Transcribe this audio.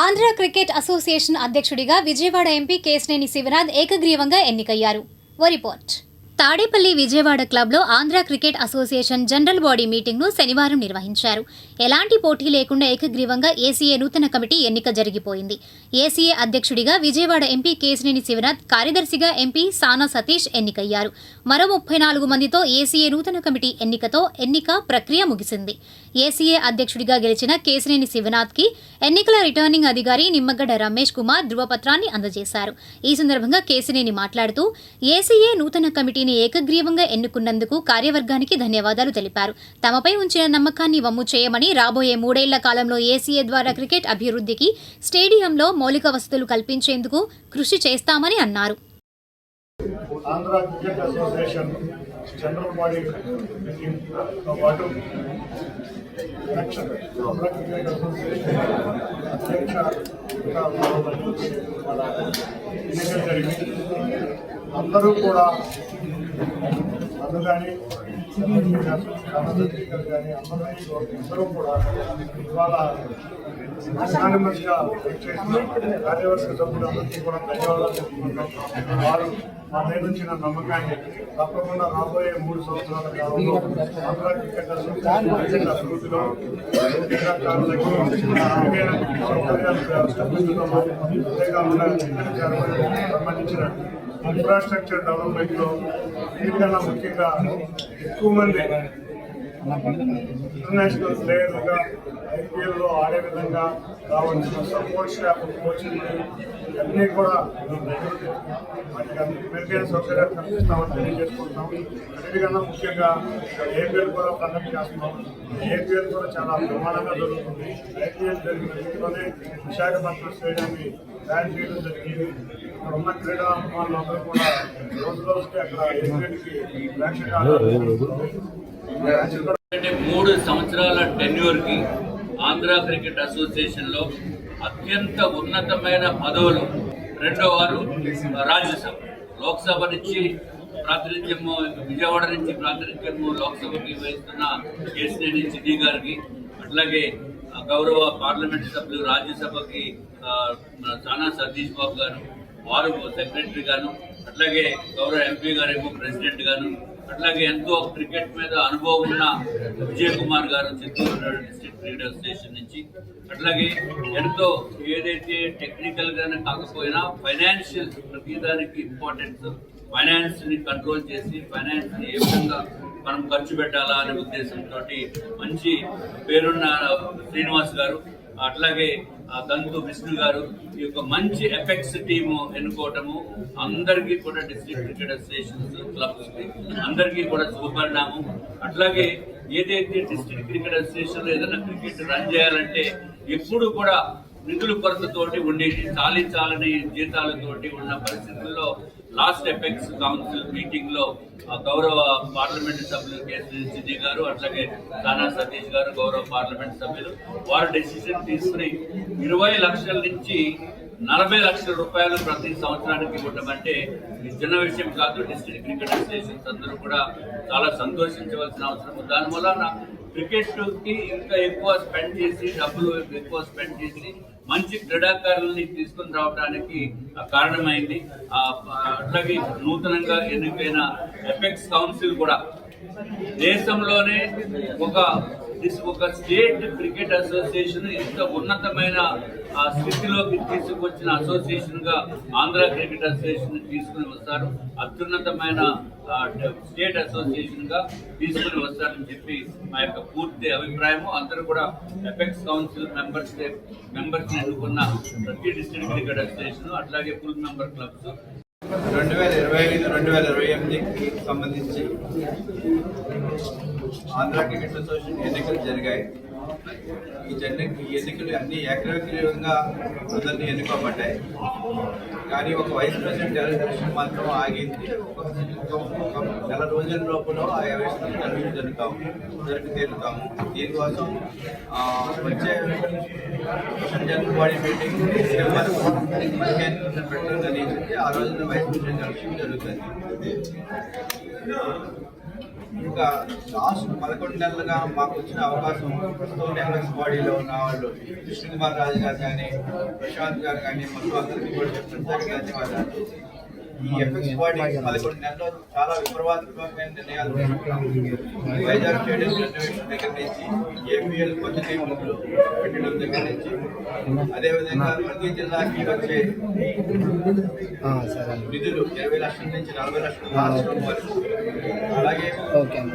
Andhra cricket association అధ్యక్షుడిగా Vijayawada MP Kesineni Sivanath ఏకగ్రీవంగా ఎన్నికయ్యారు. ఓ రిపోర్ట్. తాడేపల్లి విజయవాడ క్లబ్లో Andhra cricket association general body మీటింగ్ను శనివారం నిర్వహించారు. ఎలాంటి పోటీ లేకుండా ఏకగ్రీవంగా ఏసీఏ నూతన కమిటీ ఎన్నిక జరిగిపోయింది. ఏసీఏ అధ్యక్షుడిగా విజయవాడ ఎంపీ కేశినేని శివనాథ్ కార్యదర్శిగా ఎంపీ సానా సతీష్ ఎన్నికయ్యారు. మరో ముప్పై నాలుగు మందితో ఏసీఏ నూతన కమిటీ ఎన్నికతో ఎన్నిక ప్రక్రియ ముగిసింది. ఏసీఏ అధ్యక్షుడిగా గెలిచిన కేశినేని శివనాథ్కి ఎన్నికల రిటర్నింగ్ అధికారి నిమ్మగడ్డ రమేష్ కుమార్ ధృవపత్రాన్ని అందజేశారు. ఈ సందర్భంగా కేశినేని మాట్లాడుతూ ఏసీఏ నూతన కమిటీని ఏకగ్రీవంగా ఎన్నుకున్నందుకు కార్యవర్గానికి ధన్యవాదాలు తెలిపారు. తమపై ఉంచిన నమ్మకాన్ని వమ్ము చేయమని రాబోయే మూడేళ్ళ కాలంలో ఏసీఏ ద్వారా క్రికెట్ అభివృద్ధికి స్టేడియంలో మౌలిక వసతులు కల్పించేందుకు కృషి చేస్తామని అన్నారు. Andhra cricket association general body పాటు ఆంధ్ర క్రికెట్ అసోసియేషన్ అధ్యక్ష ఎన్నికలు జరిగింది అందరూ కూడా నన్ను కానీ స్పీకర్ కానీ అందరూ అందరూ కూడా ఇవాళ అనానిమస్గా చేసిన కార్యవర్గ సభ్యులందరికీ కూడా ధన్యవాదాలు చెప్పుకుంటాం వారు మా మీద వచ్చిన నమ్మకాన్ని తప్పకుండా రాబోయే మూడు సంవత్సరాల కాలంలో ఆంధ్ర క్రికెట్ అభివృద్ధిలో అంతేకాకుండా సంబంధించిన ఇన్ఫ్రాస్ట్రక్చర్ డెవలప్మెంట్లో దీనికన్నా ముఖ్యంగా ఎక్కువ మంది ఇంటర్నేషనల్ ప్లేయర్లుగా ఐపీఎల్లో ఆడే విధంగా రావాల్సిన సపోర్ట్ స్టాఫ్ కోచింగ్ ఇవన్నీ కూడా వాటికి అన్ని మెరుగైన సౌకర్యాలు కల్పిస్తామని తెలియజేసుకుంటున్నాం. అన్నిటికన్నా ముఖ్యంగా ఏపీఎల్ కూడా కండక్ట్ చేస్తున్నాం. ఏపీఎల్ కూడా చాలా ప్రమాణంగా జరుగుతుంది. ఐపీఎల్ జరిగిన రీతిలోనే విశాఖపట్నం స్టేడియాన్ని తయారు చేయడం జరిగింది. అక్కడ ఉన్న క్రీడా అభిమానులందరూ కూడా రోజు రోజుకి అక్కడ ఏపీఎల్కి ప్రేక్షకాలు మూడు సంవత్సరాల టెన్యూర్కి ఆంధ్ర క్రికెట్ అసోసియేషన్లో అత్యంత ఉన్నతమైన పదవులు రెండో వారు రాజ్యసభ. లోక్సభ నుంచి ప్రాతినిధ్యము విజయవాడ నుంచి ప్రాతినిధ్యము లోక్సభకి వహిస్తున్న కేసినేని సిద్ధి గారికి అట్లాగే ఆ, గౌరవ పార్లమెంట్ సభ్యులు రాజ్యసభకి ఆ, సానా సతీష్ బాబు గారు వారు సెక్రటరీ గాను అట్లాగే గౌరవ ఎంపీ గారేమో ప్రెసిడెంట్ గాను అట్లాగే ఎంతో క్రికెట్ మీద అనుభవం ఉన్న విజయ్ కుమార్ గారు చిత్తూరు డిస్ట్రిక్ట్ క్రీడా స్టేషన్ నుంచి అట్లాగే ఎంతో ఏదైతే టెక్నికల్గానే కాకపోయినా ఫైనాన్షియల్ ప్రతిదానికి ఇంపార్టెన్స్ ఫైనాన్స్ని కంట్రోల్ చేసి ఫైనాన్స్ని ఏ విధంగా మనం ఖర్చు పెట్టాలా అనే ఉద్దేశంతో మంచి పేరున్న శ్రీనివాస్ గారు అట్లాగే ఆ దంతు విష్ణు గారు ఈ యొక్క మంచి ఎఫెక్ట్స్ టీము ఎన్నుకోవటము అందరికీ కూడా డిస్ట్రిక్ట్ క్రికెట్ అసోసియేషన్స్ క్లబ్స్ అందరికీ కూడా శుభపరిణామం. అట్లాగే ఏదైతే డిస్ట్రిక్ట్ క్రికెట్ అసోసియేషన్లో ఏదైనా క్రికెట్ రన్ చేయాలంటే ఎప్పుడు కూడా నిధుల కొరతతోటి ఉండేది చాలి చాలని జీతాలతోటి ఉన్న పరిస్థితుల్లో లాస్ట్ ఎఫెక్ట్స్ కౌన్సిల్ మీటింగ్లో గౌరవ పార్లమెంట్ సభ్యులు కేసీ గారు అట్లాగే దానా సతీష్ గారు గౌరవ పార్లమెంట్ సభ్యులు వారు డెసిషన్ తీసుకుని ఇరవై లక్షల నుంచి నలభై లక్షల రూపాయలు ప్రతి సంవత్సరానికి ఇవ్వడం అంటే చిన్న విషయం కాదు డిస్ట్రిక్ట్ క్రికెట్ అసోసియేషన్స్ అందరూ కూడా చాలా సంతోషించవలసిన అవసరం ఉంది. దాని క్రికెట్కి ఇంకా ఎక్కువ స్పెండ్ చేసి డబ్బులు ఎక్కువ స్పెండ్ చేసి మంచి క్రీడాకారుల్ని తీసుకుని రావడానికి కారణమైంది. ఆ, అట్లాగే నూతనంగా ఎన్నికైన ఎపెక్స్ కౌన్సిల్ కూడా దేశంలోనే ఒక ఒక స్టేట్ క్రికెట్ అసోసియేషన్ ఇంత ఉన్నతమైన ఆ స్థితిలోకి తీసుకొచ్చిన అసోసియేషన్గా ఆంధ్ర క్రికెట్ అసోసియేషన్ తీసుకుని వస్తారు. అత్యున్నతమైన స్టేట్ అసోసియేషన్గా తీసుకుని వస్తారని చెప్పి మా యొక్క పూర్తి అభిప్రాయము. అందరూ కూడా ఎఫెక్స్ కౌన్సిల్ మెంబర్స్ మెంబర్స్ ఎన్నుకున్న ప్రతి డిస్ట్రిక్ట్ క్రికెట్ అసోసియేషన్ అట్లాగే ఫుల్ మెంబర్ క్లబ్స్ రెండు వేల ఇరవై ఐదు రెండు వేల ఇరవై ఎనిమిదికి సంబంధించి ఆంధ్ర క్రికెట్ అసోసియేషన్ ఎన్నికలు జరిగాయి. ఈ జన ఈ ఎన్నికలు అన్ని ఏకగ్రీవంగా అందరినీ ఎన్నుకోబడ్డాయి. కానీ ఒక వైస్ ప్రెసిడెంట్ ఎలక్షన్ మాత్రం ఆగింది. ఒక- నెల రోజుల లోపల ఆ ఎలక్షన్ జరిగి జరుగుతాము జరిగి తీరుతాము. దీనికోసం వచ్చే జనరల్ బాడీ మీటింగ్ డిసెంబర్ పదిహేను పెట్టడం జరిగింది. ఆ రోజున వైస్ ప్రెసిడెంట్ ఎలక్షన్ జరుగుతుంది. ఇంకా లాస్ట్ పదకొండు నెలలుగా మాకు వచ్చిన అవకాశం ప్రస్తుతం ఎంఎస్ బాడీలో ఉన్న వాళ్ళు కృష్ణ కుమార్ రాజు గారు కానీ ప్రశాంత్ గారు కానీ మొత్తం అందరికీ కూడా ప్రత్యేక ధన్యవాదాలు. ఈ ఎఫెక్స్ బాడీ పదకొండు నెలల్లో చాలా విప్లవాత్మకమైన నిర్ణయాలు వైజాగ్ స్టేడియం రెనోవేషన్ దగ్గర నుంచి ఏపీఎల్ కొత్త టీములు పెట్టడం దగ్గర నుంచి అదేవిధంగా ప్రతి జిల్లాకి వచ్చే సరే. నిధులు ఇరవై లక్షల నుంచి నలభై లక్షలు మార్చడం వరకు. అలాగే